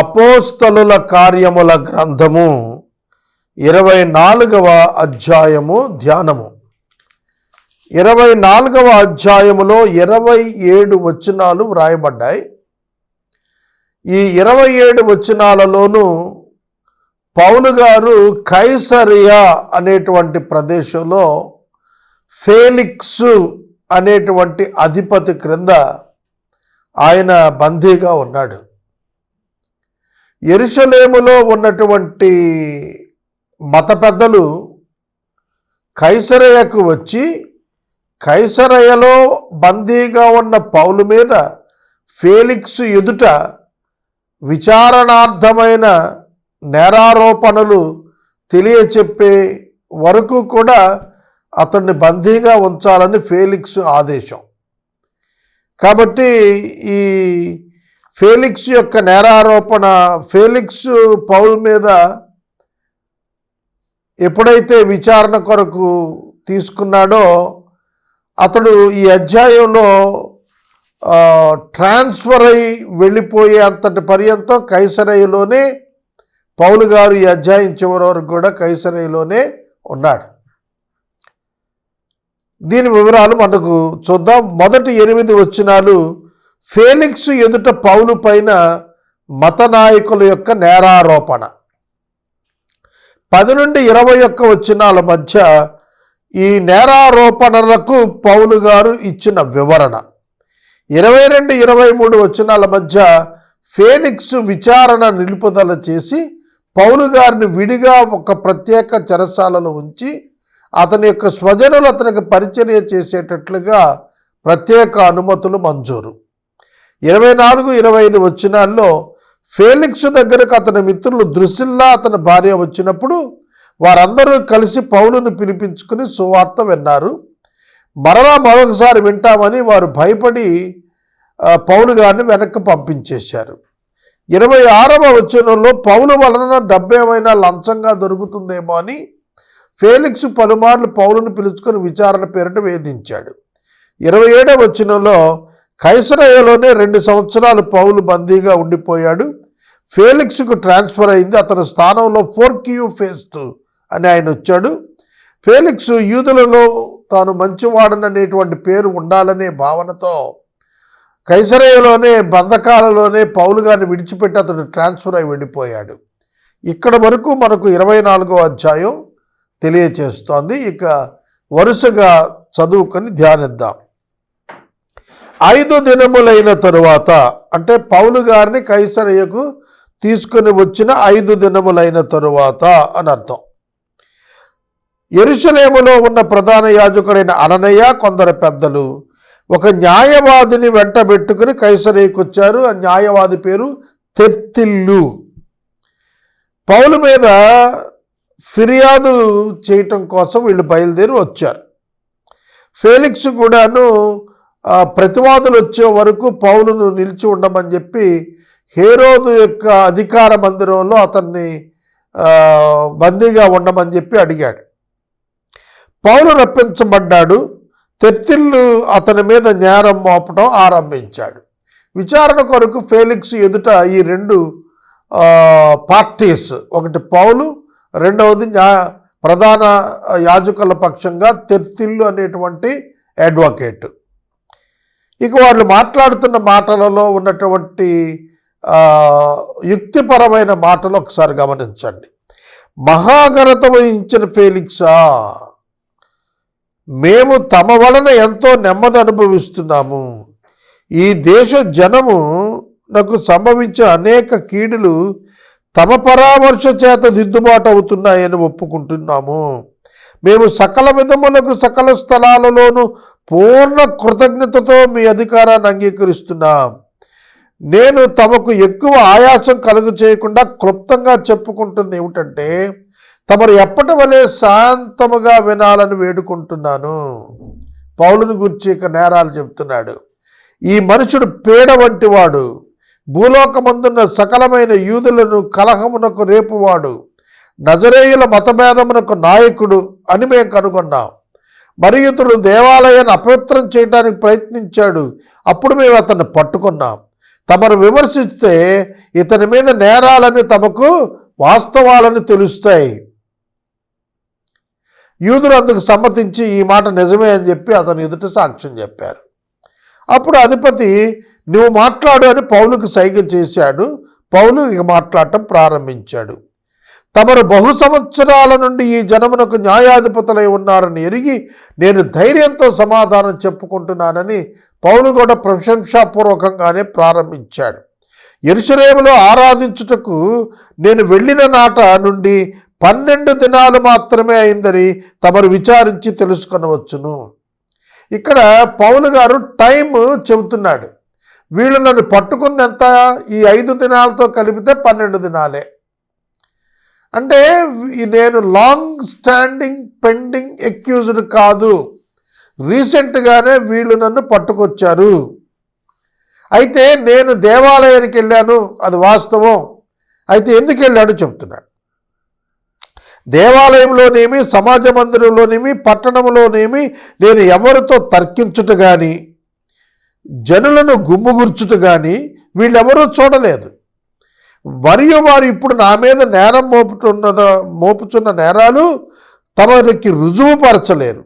అపోస్తలుల కార్యముల గ్రంథము ఇరవై నాలుగవ అధ్యాయము ధ్యానము. ఇరవై నాలుగవ అధ్యాయములో ఇరవై ఏడు వచనాలు వ్రాయబడ్డాయి. ఈ ఇరవై ఏడు వచనాలలోనూ పౌలు గారు కైసరియా అనేటువంటి ప్రదేశంలో ఫేలిక్స్ అనేటువంటి అధిపతి క్రింద ఆయన బందీగా ఉన్నాడు. ఎరుషలేములో ఉన్నటువంటి మత పెద్దలు కైసరయ్యకు వచ్చి కైసరయ్యలో బందీగా ఉన్న పౌలు మీద ఫేలిక్స్ ఎదుట విచారణార్థమైన నేరారోపణలు తెలియచెప్పే వరకు కూడా అతన్ని బందీగా ఉంచాలని ఫేలిక్స్ ఆదేశం. కాబట్టి ఈ ఫేలిక్స్ యొక్క నేరారోపణ ఫేలిక్స్ పౌల్ మీద ఎప్పుడైతే విచారణ కొరకు తీసుకున్నాడో అతడు ఈ అధ్యాయంలో ట్రాన్స్ఫర్ అయి వెళ్ళిపోయే అంతటి పర్యంతం కైసరయ్యలోనే పౌలు గారు ఈ అధ్యాయం చివరి వరకు కూడా కైసరయ్యలోనే ఉన్నాడు. దీని వివరాలు మనకు చూద్దాం. మొదటి ఎనిమిది వచ్చినాలు ఫేనిక్స్ ఎదుట పౌలు పైన మత నాయకుల యొక్క నేరారోపణ. పది నుండి ఇరవై ఒక్క వచనాల మధ్య ఈ నేరారోపణలకు పౌలు గారు ఇచ్చిన వివరణ. ఇరవై రెండు ఇరవై మూడు వచనాల మధ్య ఫేనిక్స్ విచారణ నిలుపుదల చేసి పౌలు గారిని విడిగా ఒక ప్రత్యేక చెరసాలలో ఉంచి అతని యొక్క స్వజనులు అతనికి పరిచర్య చేసేటట్లుగా ప్రత్యేక అనుమతులు మంజూరు. ఇరవై నాలుగు ఇరవై ఐదు వచ్చినాల్లో ఫేలిక్స్ దగ్గరకు అతని మిత్రులు దృశిల్లా అతని భార్య వచ్చినప్పుడు వారందరూ కలిసి పౌలును పిలిపించుకుని సువార్త విన్నారు. మరలా మరొకసారి వింటామని వారు భయపడి పౌలు గారిని వెనక్కి పంపించేశారు. ఇరవై ఆరవ వచనంలో పౌలు వలన డబ్బేమైనా లంచంగా దొరుకుతుందేమో అని ఫేలిక్స్ పలుమార్లు పౌలును పిలుచుకొని విచారణ పేరిట వేధించాడు. ఇరవై ఏడవ వచనంలో కైసరయ్యలోనే రెండు సంవత్సరాలు పౌలు బందీగా ఉండిపోయాడు. ఫేలిక్స్కు ట్రాన్స్ఫర్ అయింది. అతని స్థానంలో ఫోర్కియూ ఫేస్తు అని ఆయన వచ్చాడు. ఫేలిక్స్ యూదులలో తాను మంచివాడననేటువంటి పేరు ఉండాలనే భావనతో కైసరయ్యలోనే బంధకాలలోనే పౌలు గారిని విడిచిపెట్టి అతడు ట్రాన్స్ఫర్ అయి వెళ్ళిపోయాడు. ఇక్కడ వరకు మనకు ఇరవై నాలుగో అధ్యాయం తెలియచేస్తోంది. ఇక వరుసగా చదువుకొని ధ్యానిద్దాం. ఐదు దినములైన తరువాత అంటే పౌలు గారిని కైసరయ్యకు తీసుకుని వచ్చిన ఐదు దినములైన తరువాత అని అర్థం. ఎరుసలేములో ఉన్న ప్రధాన యాజకుడైన అననయ్య కొందరు పెద్దలు ఒక న్యాయవాదిని వెంట పెట్టుకుని కైసరయ్యకు వచ్చారు. ఆ న్యాయవాది పేరు తెర్తిల్లు. పౌలు మీద ఫిర్యాదు చేయటం కోసం వీళ్ళు బయలుదేరి వచ్చారు. ఫేలిక్స్ కూడాను ప్రతివాదులు వచ్చే వరకు పౌలును నిలిచి ఉండమని చెప్పి హేరోదు యొక్క అధికార మందిరంలో అతన్ని బందీగా ఉండమని చెప్పి అడిగాడు. పౌలు రప్పించబడ్డాడు. తెర్తిల్లు అతని మీద నేరం మోపడం ఆరంభించాడు. విచారణ కొరకు ఫేలిక్స్ ఎదుట ఈ రెండు పార్టీస్ ఒకటి పౌలు రెండవది ప్రధాన యాజకుల పక్షంగా తెర్తిల్లు అనేటువంటి అడ్వకేటు. ఇక వాళ్ళు మాట్లాడుతున్న మాటలలో ఉన్నటువంటి యుక్తిపరమైన మాటలు ఒకసారి గమనించండి. మహాఘనత వహించిన ఫేలిక్సా మేము తమ వలన ఎంతో నెమ్మది అనుభవిస్తున్నాము. ఈ దేశ జనము నాకు సంభవించిన అనేక కీడులు తమ పరామర్శ చేత దిద్దుబాటు అవుతున్నాయని ఒప్పుకుంటున్నాము. మేము సకల విధములకు సకల స్థలాలలోనూ పూర్ణ కృతజ్ఞతతో మీ అధికారాన్ని అంగీకరిస్తున్నాం. నేను తమకు ఎక్కువ ఆయాసం కలుగు చేయకుండా క్లుప్తంగా చెప్పుకుంటుంది ఏమిటంటే తమరు ఎప్పటి వలె శాంతముగా వినాలని వేడుకుంటున్నాను. పౌలుని గురించి ఇక నేరాలు చెప్తున్నాడు. ఈ మనుషుడు పీడ వంటివాడు. భూలోకమందున్న సకలమైన యూదులను కలహమునకు రేపువాడు. నజరేయుల మతభేదమునకు నాయకుడు అని మేము కనుగొన్నాం. మరి ఇతడు దేవాలయాన్ని అపవిత్రం చేయడానికి ప్రయత్నించాడు. అప్పుడు మేము అతన్ని పట్టుకున్నాం. తమను విమర్శిస్తే ఇతని మీద నేరాలని తమకు వాస్తవాలని తెలుస్తాయి. యూదులు అందుకు సమ్మతించి ఈ మాట నిజమే అని చెప్పి అతను ఎదుట సాక్ష్యం చెప్పారు. అప్పుడు అధిపతి నువ్వు మాట్లాడు అని పౌలుకు సైగ చేశాడు. పౌలు ఇక మాట్లాడటం ప్రారంభించాడు. తమరు బహు సంవత్సరాల నుండి ఈ జనమునకు న్యాయాధిపతులై ఉన్నారని ఎరిగి నేను ధైర్యంతో సమాధానం చెప్పుకుంటున్నానని పౌలు కూడా ప్రశంసాపూర్వకంగానే ప్రారంభించాడు. ఎరుసరేములో ఆరాధించుటకు నేను వెళ్ళిన నాట నుండి పన్నెండు దినాలు మాత్రమే అయిందని తమరు విచారించి తెలుసుకొనవచ్చును. ఇక్కడ పౌలు గారు టైం చెబుతున్నాడు. వీళ్ళు నన్ను పట్టుకుంది ఎంత? ఈ ఐదు దినాలతో కలిపితే పన్నెండు దినాలే. అంటే నేను లాంగ్ స్టాండింగ్ పెండింగ్ ఎక్యూజ్డ్ కాదు. రీసెంట్గానే వీళ్ళు నన్ను పట్టుకొచ్చారు. అయితే నేను దేవాలయానికి వెళ్ళాను అది వాస్తవం. అయితే ఎందుకు వెళ్ళాడు చెప్తున్నాడు. దేవాలయంలోనేమి సమాజ మందిరంలోనేమి పట్టణంలోనేమి నేను ఎవరితో తర్కించుట కానీ జనులను గుమ్ముగుర్చుట కానీ వీళ్ళెవరూ చూడలేదు. మరియు వారు ఇప్పుడు నా మీద నేరం మోపుతున్నద మోపుచున్న నేరాలు తమరికి రుజువుపరచలేరు.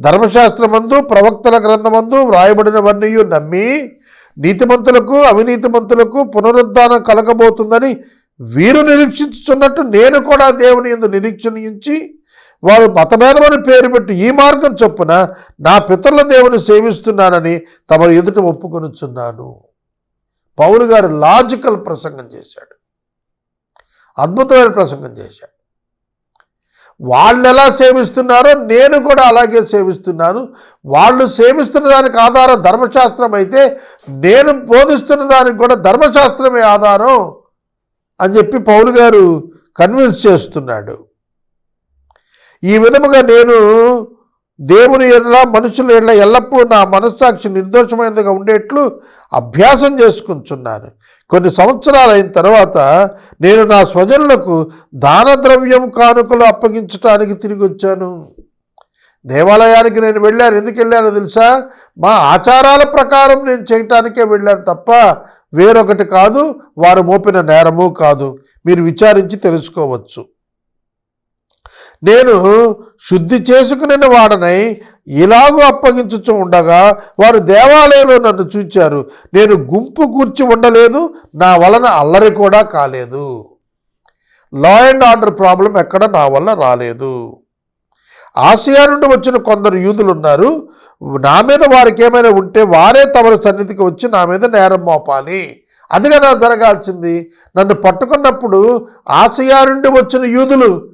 ధర్మశాస్త్రమందు ప్రవక్తల గ్రంథమందు వ్రాయబడినవన్నీ నమ్మి నీతిమంతులకు అవినీతిమంతులకు పునరుద్ధానం కలగబోతుందని వీరు నిరీక్షించుచున్నట్టు నేను కూడా దేవుని ఎందు నిరీక్షణించి వారు మతభేదమని పేరు పెట్టి ఈ మార్గం చొప్పున నా పితరుల దేవుని సేవిస్తున్నానని తమరు ఎదుట ఒప్పుకొనుచున్నాను. పౌరు గారు లాజికల్ ప్రసంగం చేశాడు. అద్భుతమైన ప్రసంగం చేశాడు. వాళ్ళు ఎలా సేవిస్తున్నారో నేను కూడా అలాగే సేవిస్తున్నాను. వాళ్ళు సేవిస్తున్న దానికి ఆధారం ధర్మశాస్త్రం అయితే నేను బోధిస్తున్న దానికి కూడా ధర్మశాస్త్రమే ఆధారం అని చెప్పి పౌలు గారు కన్విన్స్ చేస్తున్నాడు. ఈ విధముగా నేను దేవుని ఎడల మనుషుల ఎడల ఎల్లప్పుడూ నా మనస్సాక్షి నిర్దోషమైనదిగా ఉండేట్లు అభ్యాసం చేసుకుంటున్నాను. కొన్ని సంవత్సరాలు అయిన తర్వాత నేను నా స్వజనులకు దాన ద్రవ్యం కానుకలు అప్పగించటానికి తిరిగి వచ్చాను. దేవాలయానికి నేను వెళ్ళాను. ఎందుకు వెళ్ళానో తెలుసా? మా ఆచారాల ప్రకారం నేను చేయటానికే వెళ్ళాను తప్ప వేరొకటి కాదు వారు మోపిన నేరము కాదు. మీరు విచారించి తెలుసుకోవచ్చు. నేను శుద్ధి చేసుకునిన వాడనై ఇలాగూ అప్పగించుచు ఉండగా వారు దేవాలయంలో నన్ను చూచారు. నేను గుంపు కూర్చి ఉండలేదు నా వలన అల్లరి కూడా కాలేదు. లా అండ్ ఆర్డర్ ప్రాబ్లం ఎక్కడ నా వల్ల రాలేదు. ఆసియా నుండి వచ్చిన కొందరు యూదులు ఉన్నారు. నా మీద వారికి ఏమైనా ఉంటే వారే తమ సన్నిధికి వచ్చి నా మీద నేరం మోపాలి. అది కదా జరగాల్సింది. నన్ను పట్టుకున్నప్పుడు ఆసియా నుండి వచ్చిన యూదులు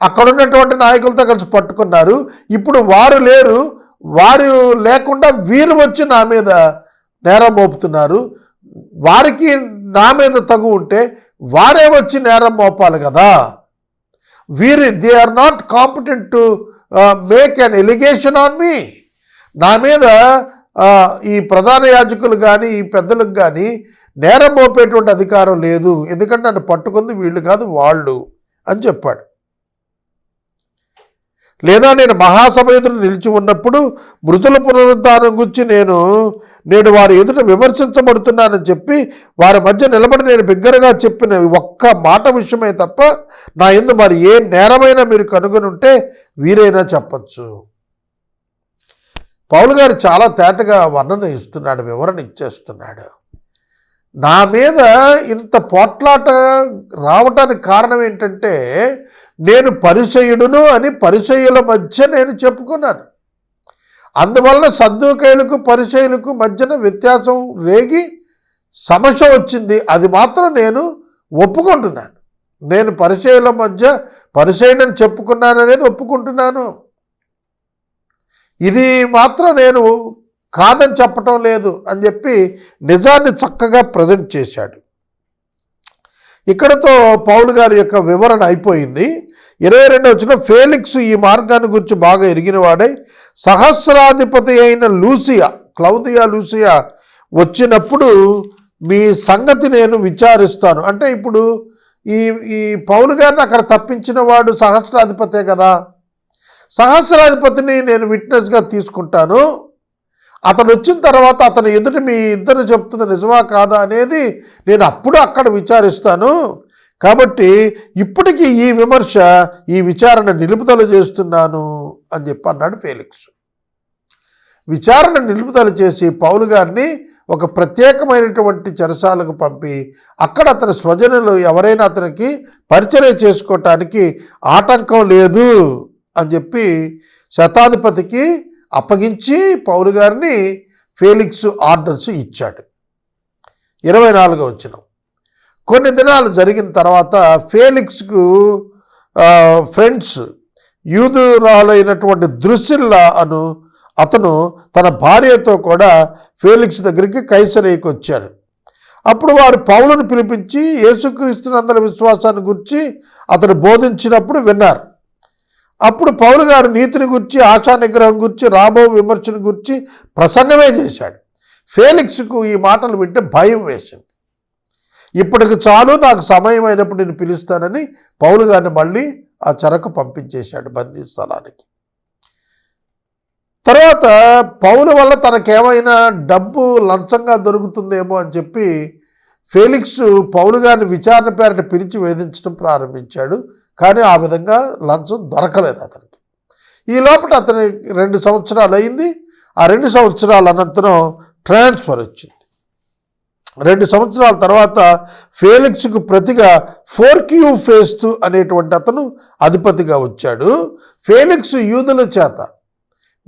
అక్కడ ఉన్నటువంటి నాయకులతో కలిసి పట్టుకున్నారు. ఇప్పుడు వారు లేరు. వారు లేకుండా వీరు వచ్చి నా మీద నేరం మోపుతున్నారు. వారికి నా మీద తగు ఉంటే వారే వచ్చి నేరం మోపాలి కదా. వీరు they are not competent to make an allegation on me నా మీద uh, ఈ ప్రధాన యాజకులు కానీ ఈ పెద్దలకు కానీ నేరం మోపేటువంటి అధికారం లేదు. ఎందుకంటే నన్ను పట్టుకుంది వీళ్ళు కాదు వాళ్ళు అని చెప్పాడు. లేదా నేను మహాసభ ఎదురు నిలిచి ఉన్నప్పుడు మృతుల పునరుద్ధానం గురించి నేను నేడు వారి ఎదుట విమర్శించబడుతున్నానని చెప్పి వారి మధ్య నిలబడి నేను బిగ్గరగా చెప్పిన ఒక్క మాట విషయమే తప్ప నా ఎందు మరి ఏ నేరమైనా మీరు కనుగొని ఉంటే వీరైనా చెప్పచ్చు. పౌలు గారు చాలా తేటగా వర్ణన ఇస్తున్నాడు వివరణ ఇచ్చేస్తున్నాడు. నా మీద ఇంత పోట్లాట రావటానికి కారణం ఏంటంటే నేను పరిచయుడును అని పరిచయుల మధ్య నేను చెప్పుకున్నాను. అందువల్ల సద్దుకైలకు పరిచయులకు మధ్యన వ్యత్యాసం రేగి సమస్య వచ్చింది. అది మాత్రం నేను ఒప్పుకుంటున్నాను. నేను పరిచయుల మధ్య పరిచయుడని చెప్పుకున్నాను అనేది ఒప్పుకుంటున్నాను. ఇది మాత్రం నేను కాదని చెప్పటం లేదు అని చెప్పి నిజాన్ని చక్కగా ప్రజెంట్ చేశాడు. ఇక్కడతో పౌలు గారి యొక్క వివరణ అయిపోయింది. ఇరవై రెండు వచ్చిన ఫేలిక్స్ ఈ మార్గాన్ని గురించి బాగా ఎరిగినవాడై సహస్రాధిపతి అయిన లూసియా క్లౌదియా లూసియా వచ్చినప్పుడు మీ సంగతి నేను విచారిస్తాను. అంటే ఇప్పుడు ఈ ఈ పౌలు గారిని అక్కడ తప్పించిన వాడు సహస్రాధిపతే కదా. సహస్రాధిపతిని నేను విట్నెస్గా తీసుకుంటాను. అతను వచ్చిన తర్వాత అతను ఎదుటి మీ ఇద్దరు చెప్తుంది నిజమా కాదా అనేది నేను అప్పుడు అక్కడ విచారిస్తాను. కాబట్టి ఇప్పటికీ ఈ విమర్శ ఈ విచారణ నిలుపుదల చేస్తున్నాను అని చెప్పి అన్నాడు ఫేలిక్స్. విచారణ నిలుపుదల చేసి పౌలు గారిని ఒక ప్రత్యేకమైనటువంటి చెరసాలకు పంపి అక్కడ అతని స్వజనులు ఎవరైనా అతనికి పరిచయం చేసుకోవటానికి ఆటంకం లేదు అని చెప్పి శతాధిపతికి అప్పగించి పౌలు గారిని ఫేలిక్స్ ఆర్డర్స్ ఇచ్చాడు. ఇరవై నాలుగో వచ్చిన కొన్ని దినాలు జరిగిన తర్వాత ఫేలిక్స్కు ఫ్రెండ్స్ యూదురాలైనటువంటి దృశ్యల్లా అను అతను తన భార్యతో కూడా ఫేలిక్స్ దగ్గరికి కైసరేకి వచ్చారు అప్పుడు వారు పౌలను పిలిపించి యేసుక్రీస్తునందరి విశ్వాసాన్ని గురించి అతను బోధించినప్పుడు విన్నారు. అప్పుడు పౌలు గారు నీతిని గురించి ఆశా నిగ్రహం గురించి రాబో విమర్శను గురించి ప్రసంగమే చేశాడు. ఫేలిక్స్కు ఈ మాటలు వింటే భయం వేసింది. ఇప్పటికి చాలు నాకు సమయం అయినప్పుడు నేను పిలుస్తానని పౌలు గారిని మళ్ళీ ఆ చెరకు పంపించేశాడు బందీ స్థలానికి. తర్వాత పౌలు వల్ల తనకేమైనా డబ్బు లంచంగా దొరుకుతుందేమో అని చెప్పి ఫేలిక్స్ పౌలు గారిని విచారణ పేరిట పిలిచి వేధించడం ప్రారంభించాడు. కానీ ఆ విధంగా లంచం దొరకలేదు అతనికి. ఈ లోపల అతని రెండు సంవత్సరాలు అయింది. ఆ రెండు సంవత్సరాల అనంతరం ట్రాన్స్ఫర్ వచ్చింది. రెండు సంవత్సరాల తర్వాత ఫేలిక్స్కు ప్రతిగా ఫోర్క్యూ ఫేస్తు అనేటువంటి అతను అధిపతిగా వచ్చాడు. ఫేలిక్స్ యూదుల చేత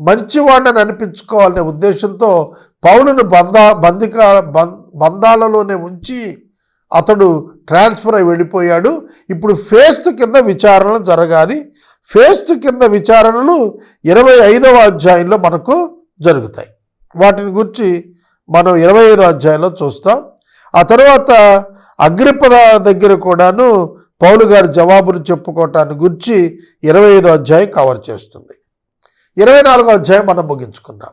మంచివాడిని అనిపించుకోవాలనే ఉద్దేశంతో పౌలును బంధా బంధిక బం- బంధాలలోనే ఉంచి అతడు ట్రాన్స్ఫర్ అయి వెళ్ళిపోయాడు. ఇప్పుడు ఫేస్తు కింద విచారణలు జరగాలి. ఫేస్తు కింద విచారణలు ఇరవై ఐదవ అధ్యాయంలో మనకు జరుగుతాయి. వాటిని గురించి మనం ఇరవై ఐదో అధ్యాయంలో చూస్తాం. ఆ తర్వాత అగ్రిపద దగ్గర కూడాను పౌలు గారి జవాబును చెప్పుకోవటాన్ని గురించి ఇరవై ఐదో అధ్యాయం కవర్ చేస్తుంది. ఇరవై నాలుగో అధ్యాయం మనం ముగించుకుందాం.